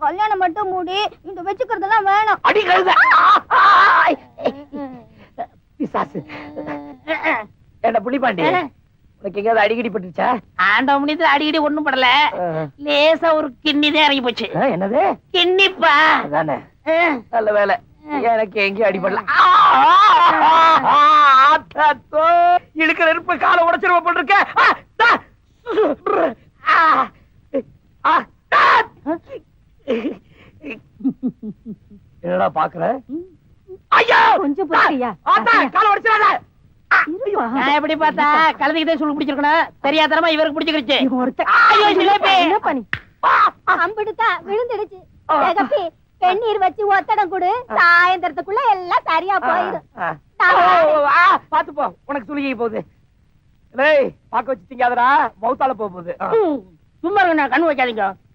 கல்யாணம் மட்டும் மூடி இந்த வச்சுக்கிறதெல்லாம் வேணும். அடி கழுத. பிசாசு. என்ன புள்ளிப்பாண்டி உனக்கு எங்கேயாவது அடிக்கடி பட்டுச்சா ஆண்ட முடிந்து அடிக்கடி ஒண்ணும் படல. லேசா ஒரு கிண்ணி தான் இறங்கி போச்சு. என்னது? கிண்ணிப்பா. அஹ். நல்ல வேலை. எனக்கு எங்கேயும் அடிபடல இழுக்கிற நெருப்பு காலை உடைச்சிருவ போட்டிருக்க. என்னடா பாக்குற? ஐயோ! கொஞ்சம் பொறுக்கையா. ஆத்தா, காலை. நான் எப்படி பார்த்தா கழுதைக்கு தான் சொல்லி பிடிச்சிருக்கணும் தெரியாதனமா இவருக்கு பிடிச்சிருச்சு. ஐயோ. என்ன பண்ணி. அம்பிடுதா விழுந்துடுச்சு. தகப்பி வெந்நீர் வச்சு ஒத்தடம் கொடு. சாயந்தரத்துக்குள்ள எல்லாம் சரியா போயிடும். பாத்து போ. உனக்கு சுலுகி போகுது. டேய் பாக்க வச்சு திங்காதடா. மவுத்தால போக போகுது. சும்மா இருங்க கண்ணு வைக்காதீங்க.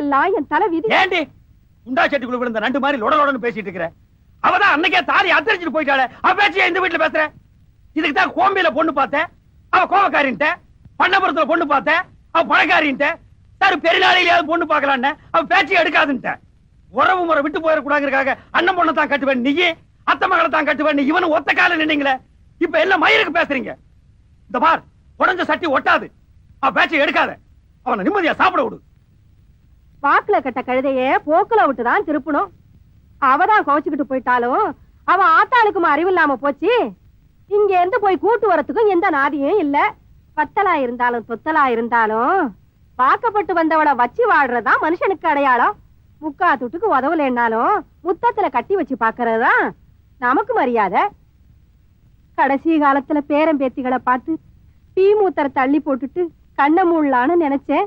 எல்லாம் என் தலை விதி ஏண்டி? உண்டா செட்டுக்குள்ள விழுந்த நண்டு மாதிரி லொட பேசிட்டு இருக்கிற. அவதான் அன்னைக்கே தாலி அத்தரிச்சிட்டு போயிட்டாளே. அவ பேச்சியா இந்த வீட்டுல பேசுற. இதுக்கு தான் கோம்பியில பொண்ணு பார்த்தேன். அவ கோவக்காரின்ட்ட. பண்ணபுரத்துல பொண்ணு பார்த்தேன். அவ பணக்காரின்ட்ட. சார் பெருநாளையிலாவது பொண்ணு பார்க்கலான்னு. அவ பேச்சு எடுக்காதுன்ட்ட. உறவு முறை விட்டு போயிடக்கூடாதுக்காக அண்ணன் பொண்ணை தான் கட்டுவேன். நீ அத்தை மகளை தான் கட்டுவேன். நீ இவனு ஒத்த கால நின்னீங்களே. இப்ப எல்லாம் மயிருக்கு பேசுறீங்க. இந்த பார் உடஞ்ச சட்டி ஒட்டாது. அவ பேச்சை எடுக்காத. அவனை நிம்மதியா சாப்பிட விடு. வாக்குல கட்ட கழுதைய போக்குல விட்டுதான் திருப்பணும். அவதான் குவச்சுக்கிட்டு போயிட்டாலும் அவ ஆத்தாளுக்கும் அறிவு இல்லாம போச்சு. இங்க இருந்து போய் கூட்டு வரத்துக்கும் எந்த நாதியும் இல்ல. பத்தலா இருந்தாலும் தொத்தலா இருந்தாலும் வாக்கப்பட்டு வந்தவளை வச்சு வாழ்றதா மனுஷனுக்கு அடையாளம். முக்கா துட்டுக்கு உதவலைன்னாலும் முத்தத்துல கட்டி வச்சு பாக்குறதுதான் நமக்கு மரியாதை. கடைசி காலத்துல பேரம்பேத்திகளை பார்த்து டீ மூத்தரை தள்ளி போட்டுட்டு கண்ணை மூடலான்னு நினைச்சேன்.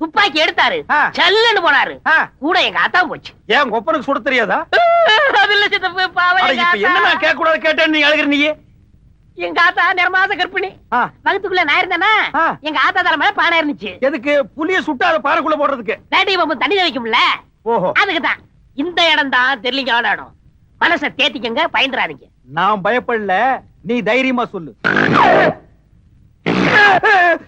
துப்பாக்கி எடுத்தாரு. சல்லுன்னு போனாரு. கூட எங்க ஆத்தா போச்சு. ஏன் கொப்பனுக்கு சுட தெரியாதா? அது என்ன. நான் கேட்க கூடாது கேட்டேன்னு நீ அழுகிற நீ எங்க ஆத்தா நிறமாச கற்பிணி வகுத்துக்குள்ள நான் இருந்தேனா ஆ. எங்க ஆத்தா தலை மேல பானை இருந்துச்சு. எதுக்கு? புளிய சுட்டாத பாறைக்குள்ள போடுறதுக்கு. வேட்டை பாம்பு தண்ணி வைக்கும்ல ஓஹோ. அதுக்கு தான் இந்த இடம் தான் தெரியலிங்கான இடம். மனசை தேத்திக்கங்க பயந்துறாதீங்க. நான் பயப்படல. நீ தைரியமா சொல்லு.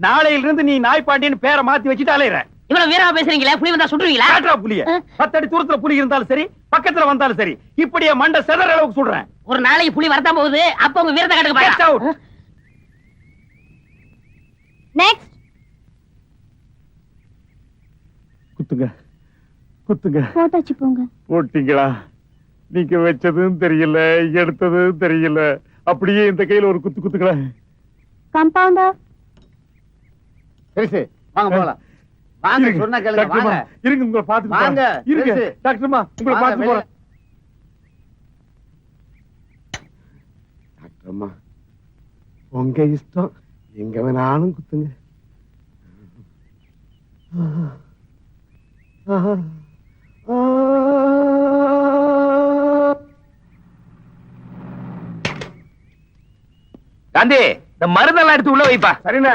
நாளையில இருந்து நீ நாய் பாண்டியன்னு பேரை மாத்தி வச்சுட்டு அலையிற. இவ்வளவு வீரமா பேசுறீங்களா? புலி வந்தா சுடுவீங்களா காட்டுறா புலிய. பத்தடி தூரத்துல புலி இருந்தாலும் சரி பக்கத்துல வந்தாலும் சரி இப்படியே மண்டை செதற அளவுக்கு சொல்றேன் ஒரு நாளைக்கு புலி வரதான் போகுது. அப்ப உங்க வீரத்தை கட்டுக்கு out. நெக்ஸ்ட் குத்துங்க. குத்துங்க. போட்டாச்சு போங்க. போட்டீங்களா? நீங்க வச்சதும் தெரியல எடுத்ததும் தெரியல. அப்படியே இந்த கையில ஒரு குத்து குத்துங்களேன். கம்பவுண்டா பெருசு வாங்க போலாம் வாங்க. சொன்னா கேளுங்க வாங்க இருங்க உங்களை பார்த்துட்டு வாங்க. இருங்க. டாக்டர்மா உங்களை வெளிய. போறேன் டாக்டர்மா உங்க இஷ்டம் எங்க வேணாலும் குத்துங்க காந்தி இந்த மருந்தெல்லாம் எடுத்து உள்ள வைப்பா சரிண்ணே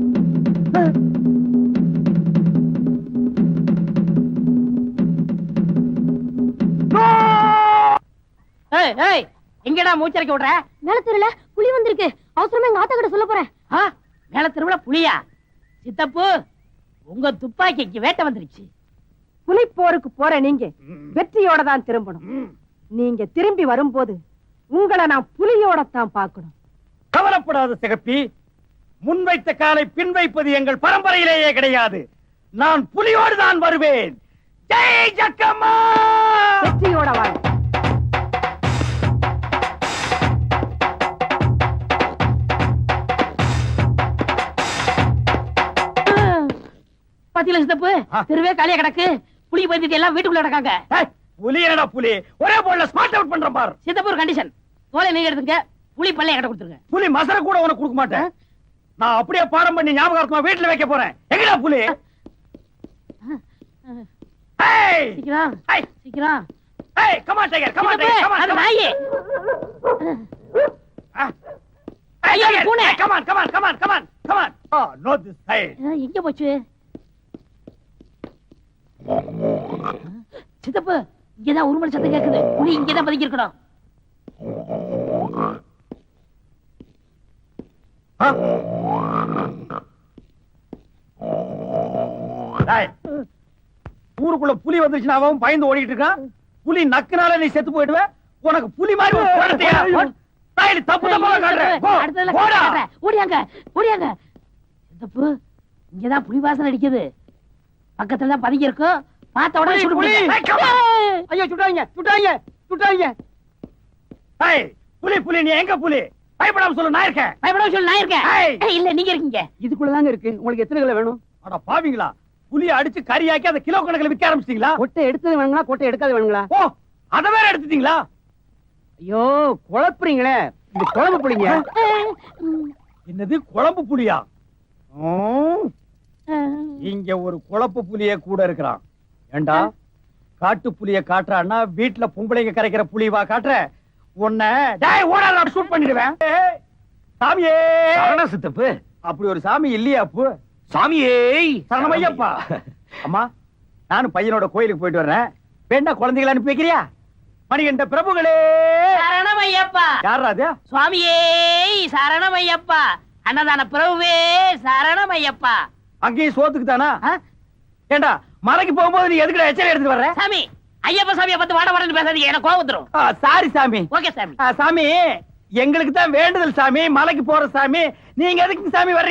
எங்கடா மூச்சரைக்க விடுற? மேலத்தூர்ல புலி வந்திருக்கு. அவசரமா எங்க ஆத்தா கிட்ட சொல்ல போறேன். ஆ, மேல திருவிழா புலியா? சித்தப்பு உங்க துப்பாக்கிக்கு வேட்டை வந்துருச்சு. புலிப்போருக்கு போற நீங்க வெற்றியோட தான் திரும்பணும். நீங்க திரும்பி வரும்போது உங்களை நான் புலியோட தான் பார்க்கணும். கவலைப்படாத சிகப்பி முன்வைத்த காலை பின் வைப்பது எங்கள் பரம்பரையிலேயே கிடையாது. நான் புலியோடு தான் வருவேன். ஜெய் ஜக்கம்மா! வெற்றியோட வாங்க பாத்தீங்களா சித்தப்பு தெருவே காலியா கிடக்கு. புலி பத்தி எல்லாம் வீட்டுக்குள்ள கிடக்காங்க. புலி என்னடா புலி? ஒரே போல ஸ்மார்ட் அவுட் பண்றேன் பார். சித்தப்பு ஒரு கண்டிஷன் தோலை நீங்க எடுத்துங்க. புலி பல்ல என்கிட்ட கொடுத்துருங்க. புலி மசர கூட உனக்கு கொடுக்க மாட்டேன். நான் அப்படியே பாடம் பண்ணி ஞாபகம் வீட்டுல வைக்க போறேன். எங்கடா புலி? சீக்கிரம். சீக்கிரம். ஏய் come tiger come tiger come நாயே. ஐயோ, பூனை. Come come come come come oh no this side ஆ, எங்க போச்சு? சித்தப்பு இங்கதான் உருமல் சத்தம் கேக்குது. புலி இங்கதான் பதுங்கி இருக்கணும் டேய் ஊருக்குள்ள புலி வந்துருச்சுன்னா அவன் பயந்து ஓடிட்டு இருக்கான். புலி நக்குனால நீ செத்து போயிடுவ. உனக்கு புலி மாதிரி தப்பு. ஓடியாங்க ஓடியாங்க. இங்கதான் புலி வாசனை அடிக்குது. பக்கத்துல தான் பதுங்கி இருக்கும் பார்த்த உடனே புலி. ஐயோ சுட்டாங்க சுட்டாங்க சுட்டாங்க புலி புலி நீ எங்க புலி? பயப்படாம சொல்லு நான் இருக்கேன். பயப்படாம சொல்லு நான் இருக்கேன். இல்ல நீங்க இருக்கீங்க. இதுக்குள்ளதாங்க இருக்கு. உங்களுக்கு எத்தனை கிலோ வேணும்? அட பாவிங்களா? புலிய அடிச்சு கறியாக்கி அதை கிலோ கணக்குல விக்க ஆரம்பிச்சிட்டீங்களா? கொட்டை எடுத்தது வேணுங்களா? கொட்டை எடுக்காது வேணுங்களா? ஓ அத வேற எடுத்துட்டீங்களா? ஐயோ குழப்புறீங்களே. இது குழம்பு பிடிங்க என்னது குழம்பு புலியா ம், இங்க ஒரு குழப்பு புலிய கூட இருக்கிறான். ஏண்டா? காட்டு புலிய காட்டுறான்னா வீட்டுல பொம்பளைங்க கரைக்கிற புலிவா காட்டுற? உன்னை டேய் ஓடாத ஷூட் பண்ணிடுவேன். சாமியே. சரண சித்தப்பு. அப்படி ஒரு சாமி இல்லையா அப்பு? சாமியே. சரணமையப்பா அம்மா நானும் பையனோட கோயிலுக்கு போயிட்டு வர்றேன். வேண்டா குழந்தைகளை அனுப்பி வைக்கிறியா? மணிகண்ட பிரபுகளே. சரணமையப்பா யாரா அது? சுவாமியே சரணமையப்பா அன்னதான பிரபுவே சரணமையப்பா அங்கேயும் சோத்துக்கு தானா? ஏண்டா மலைக்கு போகும்போது நீ எதுக்குடா எச்சரி எடுத்து வர்ற? சாமி ஐயப்ப சாமியை பார்த்து வாட வாடன்னு பேசாதீங்க எனக்கு கோவம் வந்துரும். சாரி சாமி. ஓகே சாமி. சாமி எங்களுக்கு தான் வேண்டுதல் சாமி மலைக்கு போற சாமி. நீங்க எதுக்கு சாமி வர்றீங்க?